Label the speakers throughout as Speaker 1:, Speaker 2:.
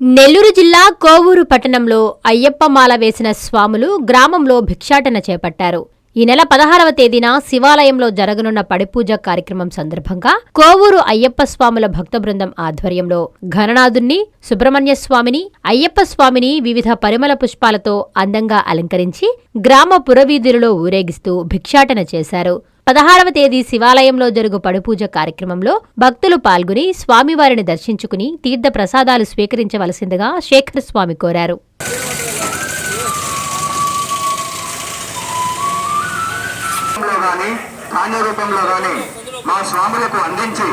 Speaker 1: నెల్లూరు జిల్లా కోవూరు పట్టణంలో అయ్యప్ప మాల వేసిన స్వాములు గ్రామంలో భిక్షాటన చేపట్టారు. ఈ నెల పదహారవ తేదీన శివాలయంలో జరగనున్న పడిపూజ కార్యక్రమం సందర్భంగా కోవూరు అయ్యప్ప స్వాముల భక్త బృందం ఆధ్వర్యంలో ఘననాథుణ్ణి సుబ్రహ్మణ్య స్వామిని అయ్యప్ప స్వామిని వివిధ పరిమళ పుష్పాలతో అందంగా అలంకరించి గ్రామ పురవీధులలో ఊరేగిస్తూ భిక్షాటన చేశారు. పదహారవ తేదీ శివాలయంలో జరుగు పడిపూజ కార్యక్రమంలో భక్తులు పాల్గొని స్వామివారిని దర్శించుకుని తీర్థ ప్రసాదాలు స్వీకరించవలసిందిగా శేఖర్ స్వామి కోరారు.
Speaker 2: ధాన్య రూపంలో గాని మా స్వాములకు అందించి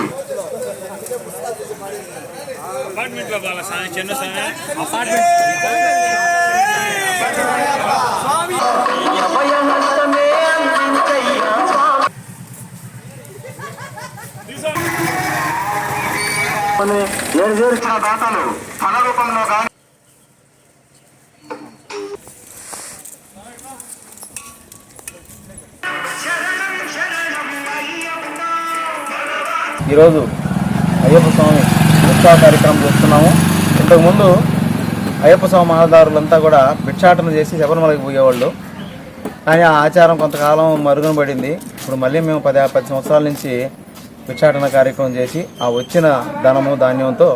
Speaker 3: అపార్ట్మెంట్లో బాగా సాయం చిన్న సాయం. అపార్ట్మెంట్
Speaker 2: ఏర్చేర్చిన దాతలు ధన రూపంలో గాని
Speaker 4: ఈరోజు అయ్యప్ప స్వామి ఉత్సవ కార్యక్రమం చేస్తున్నాము. ఇంతకుముందు అయ్యప్ప స్వామి మహాదారులంతా కూడా భిక్షాటన చేసి శబరిమలకి పోయేవాళ్ళు. కానీ ఆ ఆచారం కొంతకాలం మరుగున పడింది. ఇప్పుడు మళ్ళీ మేము పది పది సంవత్సరాల నుంచి భిక్షాటన కార్యక్రమం చేసి ఆ వచ్చిన ధనము ధాన్యంతో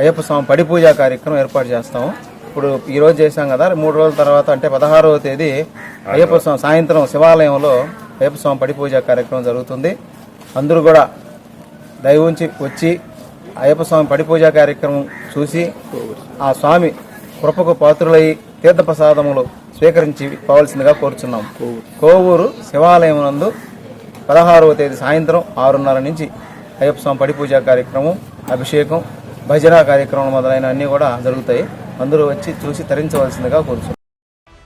Speaker 4: అయ్యప్ప స్వామి పడి పూజా కార్యక్రమం ఏర్పాటు చేస్తాము. ఇప్పుడు ఈరోజు చేశాం కదా మూడు రోజుల తర్వాత అంటే పదహారవ తేదీ అయ్యప్ప స్వామి సాయంత్రం శివాలయంలో అయ్యప్ప స్వామి పడి పూజ కార్యక్రమం జరుగుతుంది. అందరూ కూడా దైవంచి వచ్చి అయ్యప్ప స్వామి పడిపూజా కార్యక్రమం చూసి ఆ స్వామి కృపకు పాత్రులై తీర్థప్రసాదములు స్వీకరించి పోవలసిందిగా కోరుచున్నాం. కోవూరు శివాలయం నందు పదహారవ తేదీ సాయంత్రం ఆరున్నర నుంచి అయ్యప్ప స్వామి పడిపూజా కార్యక్రమం అభిషేకం భజన కార్యక్రమం మొదలైన అన్నీ కూడా జరుగుతాయి. అందరూ వచ్చి చూసి తరించవలసిందిగా కోరుచున్నాం.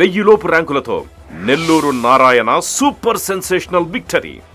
Speaker 5: వెయ్యిలోపు ర్యాంకులతో Nellore Narayana super sensational victory.